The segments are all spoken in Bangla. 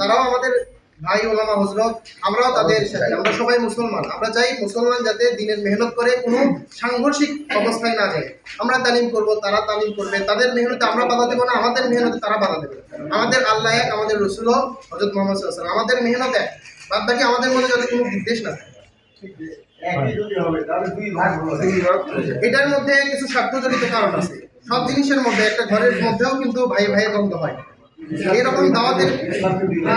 তারাও আমাদের ভাই ওলামা হজরত আমরাও তাদের সাথে আমরা সবাই মুসলমান। আমরা চাই মুসলমান যাতে দিনের মেহনত করে কোনো সাংঘর্ষিক অবস্থায় না যায়। আমরা তালিম করব তারা তালিম করবে তাদের মেহনতে আমরা বাধা দেবো না আমাদের মেহনতে তারা বাধা দেবে। আমাদের আল্লাহ এক আমাদের রসুল হজরত মোহাম্মদ সাল্লাম আমাদের মেহনত এক বাদ বাকি আমাদের মধ্যে যাতে কোনো বিদ্বেষ না থাকে। এটার মধ্যে কিছু স্বার্থজড়িত কারণ আছে। সব জিনিসের মধ্যে একটা ঘরের মধ্যেও কিন্তু ভাই ভাই দ্বন্দ্ব হয়। এরকম দাওয়াতের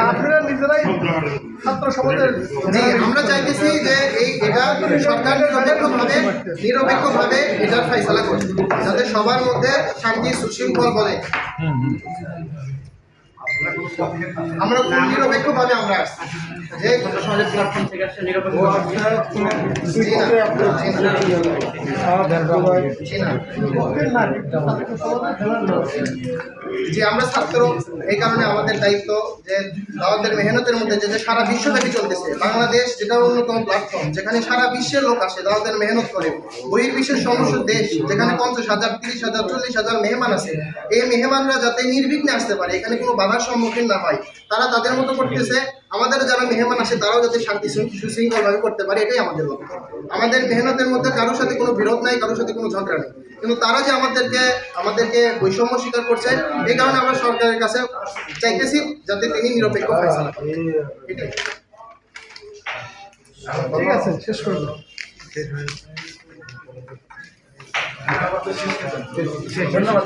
আপনারা নিজেরাই ছাত্র সমাজের আমরা চাইতেছি যে এই এটা সরকার নিরপেক্ষভাবে নিরপেক্ষভাবে এটার ফয়সালা করে যাতে সবার মধ্যে শান্তি সুশৃঙ্খল বলে। আমরা খুব নিরপেক্ষভাবে আমরা আসছি। যে সমাজের প্ল্যাটফর্ম থেকে আসছে নিরপেক্ষ না। যে আমরা ছাত্র, এই কারণে আমাদের দায়িত্ব যে আমাদের মেহনতের মধ্যে যে সারা বিশ্বব্যাপী চলতেছে, বাংলাদেশ যেটা অন্যতম প্ল্যাটফর্ম যেখানে সারা বিশ্বের লোক আসে দাওয়াতের মেহনত করে, বহির্বিশ্বের সমস্ত দেশ, যেখানে পঞ্চাশ হাজার, তিরিশ হাজার, চল্লিশ হাজার মেহমান আছে, এই মেহমানরা যাতে নির্বিঘ্নে আসতে পারে, এখানে কোনো বাধার সম্মুখীন না হয়, তারা তাদের মতো করতেছে আমাদের যারা মেহমান আসে, তারাও যাতে শান্তি সুশৃঙ্খলভাবে করতে পারে, এটাই আমাদের লক্ষ্য। আমাদের মেহনতের মধ্যে কারোর সাথে কোনো বিরোধ নাই, কারোর সাথে কোনো ঝগড়া নেই। কিন্তু তারা যে আমাদেরকে আমাদেরকে বৈষম্য স্বীকার করছে, এই কারণে আমরা সরকারের কাছে চাইতেছি যাতে তিনি নিরপেক্ষ হয়ে এটাই। ঠিক আছে, শেষ ধন্যবাদ